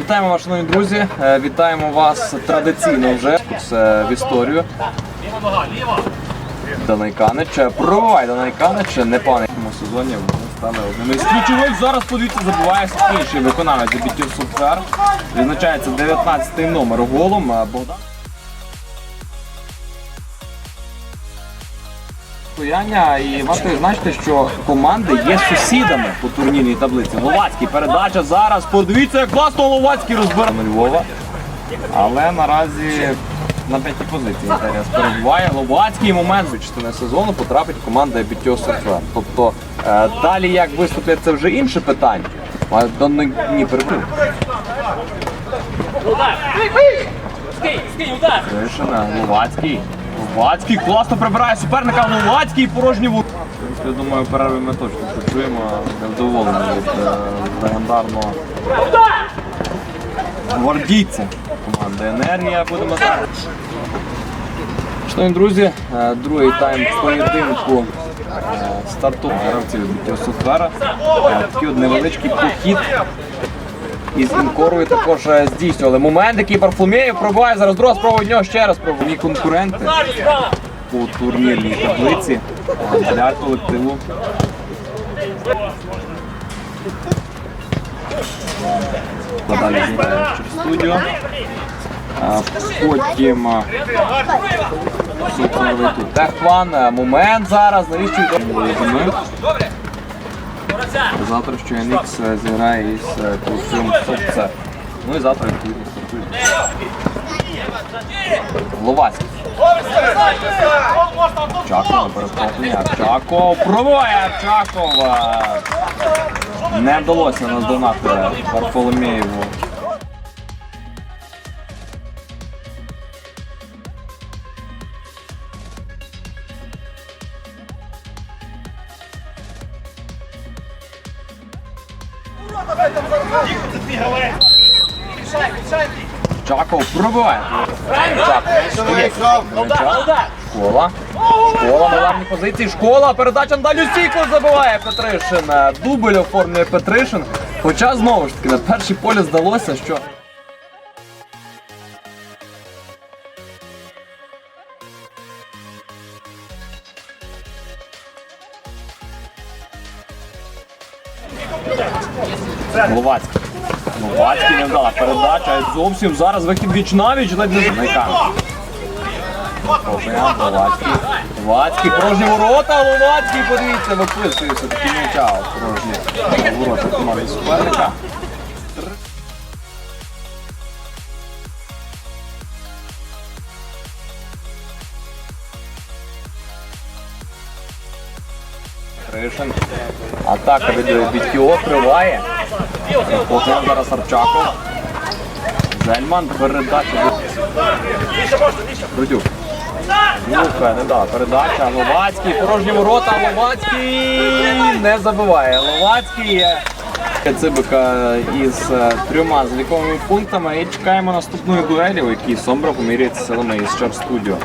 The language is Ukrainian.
Вітаємо вас, шановні друзі. Е, Вітаємо вас традиційно вже в історію. Данайканич. Пробивай Данайканич, не пане в сезоні. Вони стали одними з. Зараз подивіться, забувається інший виконавець забіттів Субфер. Відзначається 19-й номер голом е, Богдан. Стояння і варто відзначити, що команди є сусідами по турнірній таблиці. Ловацький передача зараз. Подивіться, як класно Ловацький розбирає Львова. Але наразі на п'ятій позиції інтерес перебуває. Ловацький момент частини сезону потрапить команда BTO Software. Тобто е, далі як виступлять, це вже інше питання. А до ні перекрив. Ришина, Ловацький. Ловацький класно прибирає суперника. Ловацький порожній вуд. Я думаю, перерви ми точно почуємо. Невдоволені від е, легендарного гвардійця команди Енергія. Будемо зараз. Шановні друзі, е, другий тайм поєдинку е, старту гравців від Софтвера. Такий невеличкий похід із інкорою також е, здійснювали. Момент, який Парфумєєв пробиває зараз друга спроба від нього ще раз пробує. Ні конкуренти по турнірній таблиці е, для колективу. Надалі зіграє через студію. А Потім е, суперовий тут техплан. Е, Момент зараз. Навіщо йде? Завтра ще Нікс зіграє із е, колективом Сопце. Ну і завтра відповідно стартує. Ловацький. Чаков перехоплення. Чако пробиває Чакова. Не вдалося наздогнати Варфоломєєву. Чаков пробиває. Школа. Школа на ударній позиції. Школа. Передача надалі стійку забиває Петришин. Дубль оформлює Петришин. Хоча знову ж таки на першій полі здалося, що. Головацький. Ловацький не вдала передача. Зовсім зараз вихід віч навіч ледь не зникає. Ловацький. Ловацький, порожні ворота, Ловацький, подивіться, виписується. Такий м'яча порожні ворота команди суперника. Атака від Бітькіо триває. Потім зараз Арчаков. Зельман передача. Рудюк. Юха, не дала передача. Ловацький, порожні ворота. Ловацький не забиває. Ловацький є. Цибика із е, трьома заліковими пунктами і чекаємо наступної дуелі, у якій Сомбра поміряється силами із Чар Студіо.